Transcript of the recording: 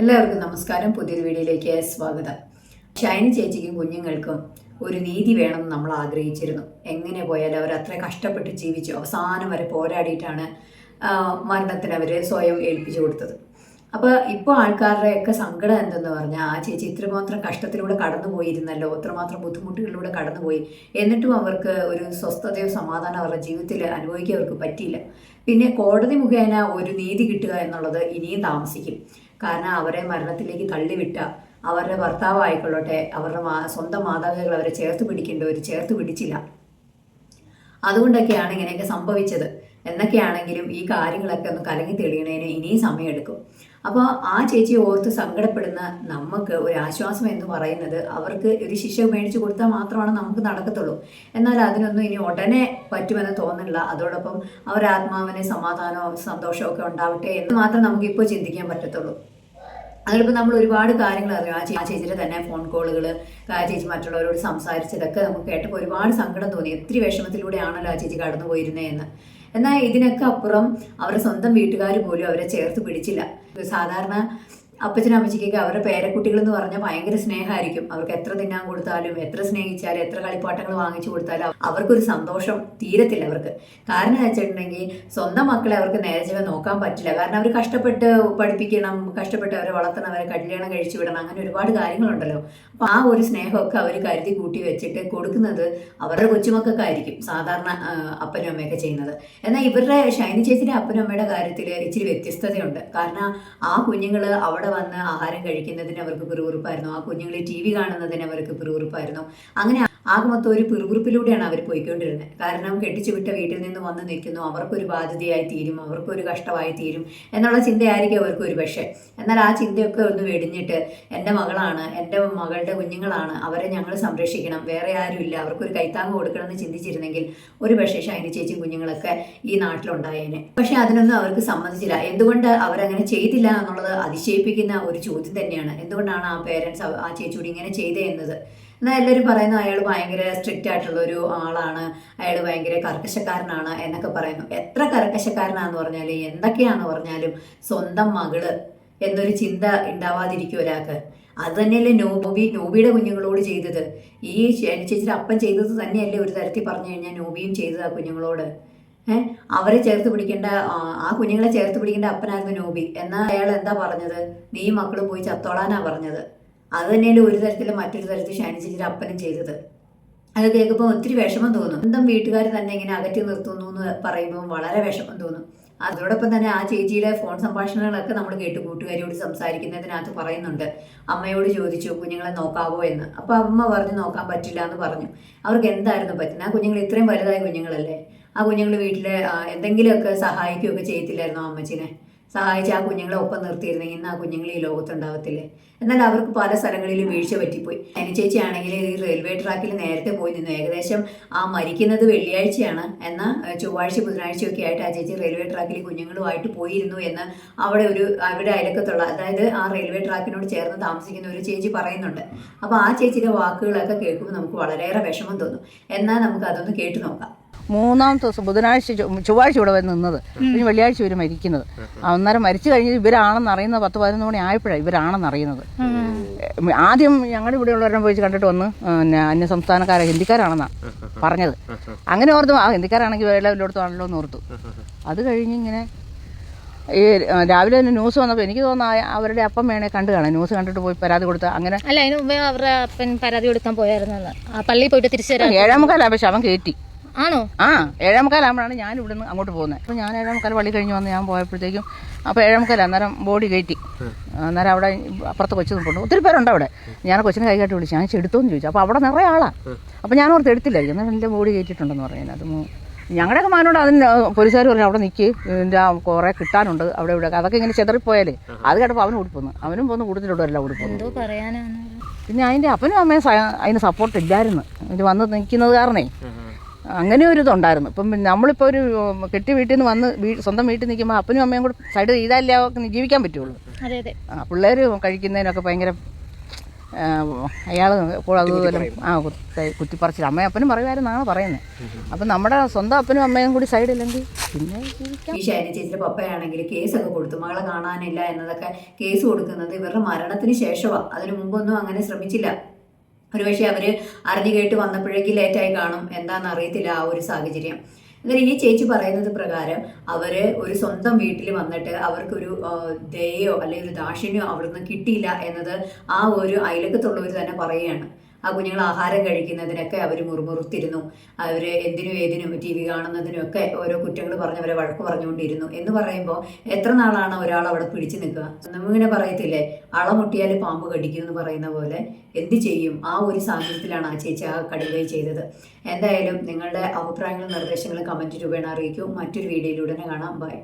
എല്ലാവർക്കും നമസ്കാരം. പുതിയൊരു വീഡിയോയിലേക്ക് സ്വാഗതം. ഷൈനി ചേച്ചിക്കും കുഞ്ഞുങ്ങൾക്കും ഒരു നീതി വേണമെന്ന് നമ്മൾ ആഗ്രഹിച്ചിരുന്നു. എങ്ങനെ പോയാലും അവർ അത്ര കഷ്ടപ്പെട്ട് ജീവിച്ചു. അവസാനം വരെ പോരാടിയിട്ടാണ് മരണത്തിന് അവർ സ്വയം ഏൽപ്പിച്ചു കൊടുത്തത്. അപ്പോൾ ഇപ്പോൾ ആൾക്കാരുടെയൊക്കെ സങ്കടം എന്തെന്ന് പറഞ്ഞാൽ ആ ചേച്ചി ഇത്രമാത്രം കഷ്ടത്തിലൂടെ കടന്നു പോയിരുന്നല്ലോ ഇത്രമാത്രം ബുദ്ധിമുട്ടുകളിലൂടെ കടന്നുപോയി. എന്നിട്ടും അവർക്ക് ഒരു സ്വസ്ഥതയോ സമാധാനം അവരുടെ ജീവിതത്തിൽ അനുഭവിക്കാൻ അവർക്ക് പറ്റിയില്ല. പിന്നെ കോടതി മുഖേന ഒരു നീതി കിട്ടുക എന്നുള്ളത് ഇനിയും താമസിക്കും. കാരണം അവരെ മരണത്തിലേക്ക് തള്ളിവിട്ട അവരുടെ ഭർത്താവ് ആയിക്കൊള്ളട്ടെ അവരുടെ സ്വന്തം മാതാപിതാക്കൾ അവരെ ചേർത്ത് പിടിക്കേണ്ടവർ ചേർത്ത് പിടിച്ചില്ല. അതുകൊണ്ടൊക്കെയാണ് ഇങ്ങനെയൊക്കെ സംഭവിച്ചത്. എന്നൊക്കെയാണെങ്കിലും ഈ കാര്യങ്ങളൊക്കെ ഒന്ന് കലങ്ങി തെളിയണതിന് ഇനിയും സമയമെടുക്കും. അപ്പോൾ ആ ചേച്ചി ഓർത്ത് സങ്കടപ്പെടുന്ന നമുക്ക് ഒരു ആശ്വാസം എന്ന് പറയുന്നത് അവർക്ക് ഒരു ശിക്ഷ മേടിച്ചു കൊടുത്താൽ മാത്രമാണ് നമുക്ക് നടക്കത്തുള്ളൂ. എന്നാൽ അതിനൊന്നും ഇനി ഉടനെ പറ്റുമെന്ന് തോന്നില്ല അതോടൊപ്പം അവർ ആത്മാവിന് സമാധാനവും സന്തോഷവും ഒക്കെ ഉണ്ടാവട്ടെ എന്ന് മാത്രം നമുക്ക് ഇപ്പോൾ ചിന്തിക്കാൻ പറ്റത്തുള്ളൂ. അതിലിപ്പോൾ നമ്മൾ ഒരുപാട് കാര്യങ്ങൾ അറിയും ആ ചേച്ചി ആ ചേച്ചിയുടെ തന്നെ ഫോൺ കോളുകൾ ആ ചേച്ചി മറ്റുള്ളവരോട് സംസാരിച്ചതൊക്കെ നമുക്ക് കേട്ടപ്പോൾ ഒരുപാട് സങ്കടം തോന്നി. ഒത്തിരി വിഷമത്തിലൂടെയാണല്ലോ ആ ചേച്ചി കടന്നു പോയിരുന്നേ എന്ന് എന്നാൽ ഇതിനൊക്കെ അപ്പുറം അവരുടെ സ്വന്തം വീട്ടുകാർ പോലും അവരെ ചേർത്ത് പിടിച്ചില്ല. സാധാരണ അപ്പച്ചനും അമ്മച്ചിക്കൊക്കെ അവരുടെ പേരക്കുട്ടികൾ എന്ന് പറഞ്ഞാൽ ഭയങ്കര സ്നേഹമായിരിക്കും. അവർക്ക് എത്ര തിന്നാൻ കൊടുത്താലും എത്ര സ്നേഹിച്ചാലും എത്ര കളിപ്പാട്ടങ്ങൾ വാങ്ങിച്ചു കൊടുത്താലും അവർക്കൊരു സന്തോഷം തീരത്തില്ല അവർക്ക്. കാരണം വെച്ചിട്ടുണ്ടെങ്കിൽ സ്വന്തം മക്കളെ അവർക്ക് നേരെ നോക്കാൻ പറ്റില്ല. കാരണം അവർ കഷ്ടപ്പെട്ട് പഠിപ്പിക്കണം കഷ്ടപ്പെട്ട് അവരെ വളർത്തണം അവരെ കല്യാണം കഴിച്ചു വിടണം അങ്ങനെ ഒരുപാട് കാര്യങ്ങളുണ്ടല്ലോ. അപ്പോൾ ആ ഒരു സ്നേഹമൊക്കെ അവർ കരുതി കൂട്ടി വെച്ചിട്ട് കൊടുക്കുന്നത് അവരുടെ കൊച്ചുമക്കൾക്കായിരിക്കും സാധാരണ അപ്പനും അമ്മയൊക്കെ ചെയ്യുന്നത്. എന്നാൽ ഇവരുടെ ഷൈനി ചേച്ചിയുടെ അപ്പനും അമ്മയുടെ കാര്യത്തിൽ ഇച്ചിരി വ്യത്യസ്തതയുണ്ട്. കാരണം ആ കുഞ്ഞുങ്ങൾ അവിടെ വന്ന് ആഹാരം കഴിക്കുന്നതിന് അവർക്ക് പിറുപിറുപ്പായിരുന്നു. ആ കുഞ്ഞുങ്ങളെ ടി വി കാണുന്നതിന് അവർക്ക് പിറുപിറുപ്പായിരുന്നു. അങ്ങനെ ആകെ മൊത്തം ഒരു പിറുപിറുപ്പിലൂടെയാണ് അവർ പോയിക്കൊണ്ടിരുന്നത്. കാരണം കെട്ടിച്ചു വിട്ട വീട്ടിൽ നിന്ന് വന്ന് നിൽക്കുന്നു. അവർക്കൊരു ബാധ്യതയായി തീരും. അവർക്കൊരു കഷ്ടമായി തീരും എന്നുള്ള ചിന്തയായിരിക്കും അവർക്ക് ഒരു പക്ഷേ. എന്നാൽ ആ ചിന്തയൊക്കെ ഒന്ന് വെടിഞ്ഞിട്ട് എന്റെ മകളാണ് എന്റെ മകളുടെ കുഞ്ഞുങ്ങളാണ് അവരെ ഞങ്ങൾ സംരക്ഷിക്കണം. വേറെ ആരുമില്ല. അവർക്കൊരു കൈത്താങ്ങ് കൊടുക്കണം എന്ന് ചിന്തിച്ചിരുന്നെങ്കിൽ ഒരു പക്ഷേ ഷൈനി ചേച്ചിയും കുഞ്ഞുങ്ങളൊക്കെ ഈ നാട്ടിലുണ്ടായേനെ. പക്ഷെ അതിനൊന്നും അവർക്ക് സമ്മതിച്ചില്ല. എന്തുകൊണ്ട് അവരങ്ങനെ ചെയ്തില്ല എന്നുള്ളത് അതിശയിപ്പിക്കുന്ന ഒരു ചോദ്യം തന്നെയാണ്. എന്തുകൊണ്ടാണ് ആ പേരൻസ് ആ ചേച്ചിയോട് ഇങ്ങനെ ചെയ്തേ എന്നത്? എന്നാൽ എല്ലാവരും പറയുന്നു അയാൾ ഭയങ്കര സ്ട്രിക്റ്റ് ആയിട്ടുള്ള ഒരു ആളാണ്. അയാൾ ഭയങ്കര കർക്കശക്കാരനാണ് എന്നൊക്കെ പറയുന്നു. എത്ര കർക്കശക്കാരനാന്ന് പറഞ്ഞാൽ എന്തൊക്കെയാന്ന് പറഞ്ഞാലും സ്വന്തം മകൾ എന്നൊരു ചിന്ത ഉണ്ടാവാതിരിക്കും ഒരാൾക്ക്. അത് തന്നെയല്ലേ നോബി നോബിയുടെ കുഞ്ഞുങ്ങളോട് ചെയ്തത്. ഈ ചേച്ചിയുടെ അപ്പൻ ചെയ്തത് തന്നെയല്ലേ ഒരു തരത്തിൽ പറഞ്ഞു കഴിഞ്ഞാൽ നോബിയും ചെയ്തത് ആ കുഞ്ഞുങ്ങളോട്. അവരെ ചേർത്ത് പിടിക്കേണ്ട ആ കുഞ്ഞുങ്ങളെ ചേർത്ത് പിടിക്കേണ്ട അപ്പനായിരുന്നു നോബി. എന്നാൽ അയാൾ എന്താ പറഞ്ഞത്? നീ മക്കൾ പോയി ചത്തോളാനാ പറഞ്ഞത്. അത് തന്നെയല്ലേ ഒരു തരത്തിൽ മറ്റൊരു തരത്തിൽ ഷാനി ചേച്ചിയുടെ അപ്പനും ചെയ്തത്. അത് കേൾക്കുമ്പോൾ ഒത്തിരി വിഷമം തോന്നും. സ്വന്തം വീട്ടുകാർ തന്നെ ഇങ്ങനെ അകറ്റി നിർത്തുന്നു എന്ന് പറയുമ്പോൾ വളരെ വിഷമം തോന്നും. അതോടൊപ്പം തന്നെ ആ ചേച്ചിയുടെ ഫോൺ സംഭാഷണങ്ങളൊക്കെ നമ്മൾ കേട്ടു കൂട്ടുകാരിയോട് സംസാരിക്കുന്നതിനകത്ത് പറയുന്നുണ്ട്. അമ്മയോട് ചോദിച്ചു കുഞ്ഞുങ്ങളെ നോക്കാവോ എന്ന്? അപ്പോൾ അമ്മ പറഞ്ഞു നോക്കാൻ പറ്റില്ല എന്ന് പറഞ്ഞു. അവർക്ക് എന്തായിരുന്നു പറ്റുന്നത്? ആ കുഞ്ഞുങ്ങൾ ഇത്രയും വലുതായ കുഞ്ഞുങ്ങളല്ലേ? ആ കുഞ്ഞുങ്ങൾ വീട്ടിൽ എന്തെങ്കിലുമൊക്കെ സഹായിക്കുകയൊക്കെ ചെയ്യത്തില്ലായിരുന്നോ അമ്മച്ചിനെ? സഹായിച്ച് ആ കുഞ്ഞുങ്ങളെ ഒപ്പം നിർത്തിയിരുന്നെങ്കിൽ ഇന്ന് ആ കുഞ്ഞുങ്ങൾ ഈ ലോകത്തുണ്ടാവത്തില്ലേ? എന്നാൽ അവർക്ക് പല സ്ഥലങ്ങളിലും വീഴ്ച പറ്റിപ്പോയി. അതിന് ചേച്ചി ആണെങ്കിൽ ഈ റെയിൽവേ ട്രാക്കിൽ നേരത്തെ പോയി നിന്നു. ഏകദേശം ആ മരിക്കുന്നത് വെള്ളിയാഴ്ചയാണ്. എന്നാൽ ചൊവ്വാഴ്ച ബുധനാഴ്ചയൊക്കെ ആയിട്ട് ആ ചേച്ചി റെയിൽവേ ട്രാക്കിൽ കുഞ്ഞുങ്ങളുമായിട്ട് പോയിരുന്നു എന്ന് അവിടെ ഒരു അവിടെ അയലക്കത്തുള്ള അതായത് ആ റെയിൽവേ ട്രാക്കിനോട് ചേർന്ന് താമസിക്കുന്ന ഒരു ചേച്ചി പറയുന്നുണ്ട്. അപ്പോൾ ആ ചേച്ചിയുടെ വാക്കുകളൊക്കെ കേൾക്കുമ്പോൾ നമുക്ക് വളരെയേറെ വിഷമം തോന്നും. എന്നാൽ നമുക്ക് അതൊന്ന് കേട്ടു നോക്കാം. മൂന്നാമത്തെ ദിവസം ബുധനാഴ്ച ചൊവ്വാഴ്ച ഇവിടെ വന്ന് നിന്നത്. പിന്നെ വെള്ളിയാഴ്ച ഇവർ മരിക്കുന്നത്. അന്നേരം മരിച്ചു കഴിഞ്ഞ് ഇവരാണെന്ന് അറിയുന്നത് പത്ത് പതിനൊന്ന് മണി ആയപ്പോഴാണ് ഇവരാണെന്ന് അറിയുന്നത്. ആദ്യം ഞങ്ങളുടെ ഇവിടെ ഉള്ളവരെ പോയി കണ്ടിട്ട് വന്ന് പിന്നെ അന്യ സംസ്ഥാനക്കാരെ ഹിന്ദിക്കാരാണെന്നാണ് പറഞ്ഞത്. അങ്ങനെ ഓർത്തു ആ ഹിന്ദിക്കാരാണെങ്കിൽ വേറെ എല്ലായിടത്തും എന്ന് ഓർത്തു. അത് കഴിഞ്ഞ് ഇങ്ങനെ ഈ രാവിലെ തന്നെ ന്യൂസ് വന്നപ്പോൾ എനിക്ക് തോന്നുന്നു അവരുടെ അപ്പം വേണേ കണ്ടു കാണാൻ ന്യൂസ് കണ്ടിട്ട് പോയി പരാതി കൊടുത്ത അങ്ങനെ അല്ല അതിന് മുമ്പേ അവരുടെ അപ്പൻ പരാതി കൊടുക്കാൻ പോയായിരുന്നു പള്ളിയിൽ പോയിട്ട് തിരിച്ചു ഏഴാമുക്കാലാ പക്ഷെ അവൻ കയറ്റി ആണോ? ആ ഏഴേമുക്കാലാകുമ്പോഴാണ് ഞാൻ ഇവിടുന്ന് അങ്ങോട്ട് പോകുന്നത്. അപ്പോൾ ഞാൻ ഏഴേമുക്കാൽ പള്ളി കഴിഞ്ഞ് വന്ന് ഞാൻ പോയപ്പോഴത്തേക്കും അപ്പോൾ ഏഴേമുക്കാൽ അന്നേരം ബോഡി കയറ്റി. അന്നേരം അവിടെ അപ്പുറത്ത് കൊച്ചു നിൽപ്പുണ്ട് ഒത്തിരി പേരുണ്ട് അവിടെ. ഞാൻ കൊച്ചിനെ കൈകാട്ടി വിളിച്ചു. ഞാൻ ചെടുത്തോന്ന് ചോദിച്ചു. അപ്പോൾ അവിടെ നിറയെ ആളാണ് അപ്പോൾ ഞാൻ ഓർത്ത് എടുത്തില്ലായിരിക്കും. എന്നാൽ എന്റെ ബോഡി കയറ്റിയിട്ടുണ്ടെന്ന് പറയുന്നത്. അത് ഞങ്ങളുടെയൊക്കെ മാനോട് അതിന് പോലീസുകാർ പറഞ്ഞു അവിടെ നിൽക്കി ഇതിന്റെ കുറേ കിട്ടാനുണ്ട്. അവിടെ ഇവിടെ അതൊക്കെ ഇങ്ങനെ ചെതറിപ്പോയാലേ. അത് കേട്ടപ്പോൾ അവനും ഓടിപ്പോന്നു അവനും പോന്ന് കൂടുതലുള്ളവരല്ല ഉടുപ്പൊന്ന് ഓടിപ്പോന്നു പറയാനാണ് പിന്നെ അതിന്റെ അപ്പനും അമ്മയും അതിന് സപ്പോർട്ട് ഇല്ലായിരുന്നു. ഇത് വന്ന് നിൽക്കുന്നത് കാരണേ. അങ്ങനെ ഒരു ഇതുണ്ടായിരുന്നു. ഇപ്പം നമ്മളിപ്പോൾ ഒരു കെട്ടി വീട്ടിൽ നിന്ന് വന്ന് സ്വന്തം വീട്ടിൽ നിൽക്കുമ്പോൾ അപ്പനും അമ്മയും കൂടെ സൈഡ് ചെയ്താലേ അവർക്ക് ജീവിക്കാൻ പറ്റുള്ളൂ. അതെ അതെ. ആ പിള്ളേർ കഴിക്കുന്നതിനൊക്കെ ഭയങ്കര അയാൾ അതുപോലെ ആ കുത്തി- കുത്തിപ്പറിച്ചില്ല അമ്മയും അപ്പനും പറയുമായിരുന്നാണ് പറയുന്നത് അപ്പം നമ്മുടെ സ്വന്തം അപ്പനും അമ്മയും കൂടി സൈഡില്ലെങ്കിൽ പിന്നെ ഈ ശൈലി ചേച്ചിയുടെ പപ്പയാണെങ്കിൽ കേസൊക്കെ കൊടുത്തു. മകളെ കാണാനില്ല എന്നതൊക്കെ കേസ് കൊടുക്കുന്നത് ഇവരുടെ മരണത്തിന് ശേഷമാണ് അതിനു മുമ്പൊന്നും അങ്ങനെ ശ്രമിച്ചില്ല. ഒരുപക്ഷെ അവർ അറിഞ്ഞു കേട്ട് വന്നപ്പോഴേക്കും ലേറ്റായി കാണും. എന്താണെന്ന് അറിയത്തില്ല ആ ഒരു സാഹചര്യം. എന്നാൽ ഈ ചേച്ചി പറയുന്നത് പ്രകാരം അവർ ഒരു സ്വന്തം വീട്ടിൽ വന്നിട്ട് അവർക്കൊരു ആ, ദയോ അല്ലെങ്കിൽ ഒരു ദാക്ഷിണ്യോ അവിടുന്ന് കിട്ടിയില്ല എന്നത് ആ ഒരു അയലക്കത്തുള്ളവർ തന്നെ പറയുകയാണ്. ആ കുഞ്ഞുങ്ങൾ ആഹാരം കഴിക്കുന്നതിനൊക്കെ അവർ മുറുമുറുത്തിരുന്നു. അവർ എന്തിനും ഏതിനും ടി വി കാണുന്നതിനും ഒക്കെ ഓരോ കുറ്റങ്ങൾ പറഞ്ഞവരെ വഴക്ക് പറഞ്ഞുകൊണ്ടിരുന്നു. എന്ന് പറയുമ്പോൾ എത്ര നാളാണ് ഒരാൾ അവിടെ പിടിച്ചു നിൽക്കുക? നമ്മിങ്ങനെ പറയത്തില്ലേ? അളമുട്ടിയാൽ പാമ്പ് കടിക്കും എന്ന് പറയുന്ന പോലെ എന്ത് ചെയ്യും? ആ ഒരു സാഹചര്യത്തിലാണ് ആ ചേച്ചി ആ കടുകൈ ചെയ്തത്. എന്തായാലും നിങ്ങളുടെ അഭിപ്രായങ്ങളും നിർദ്ദേശങ്ങളും കമന്റ് രൂപേണ അറിയിക്കും. മറ്റൊരു വീഡിയോയിലൂടെ കാണാം. ബൈ.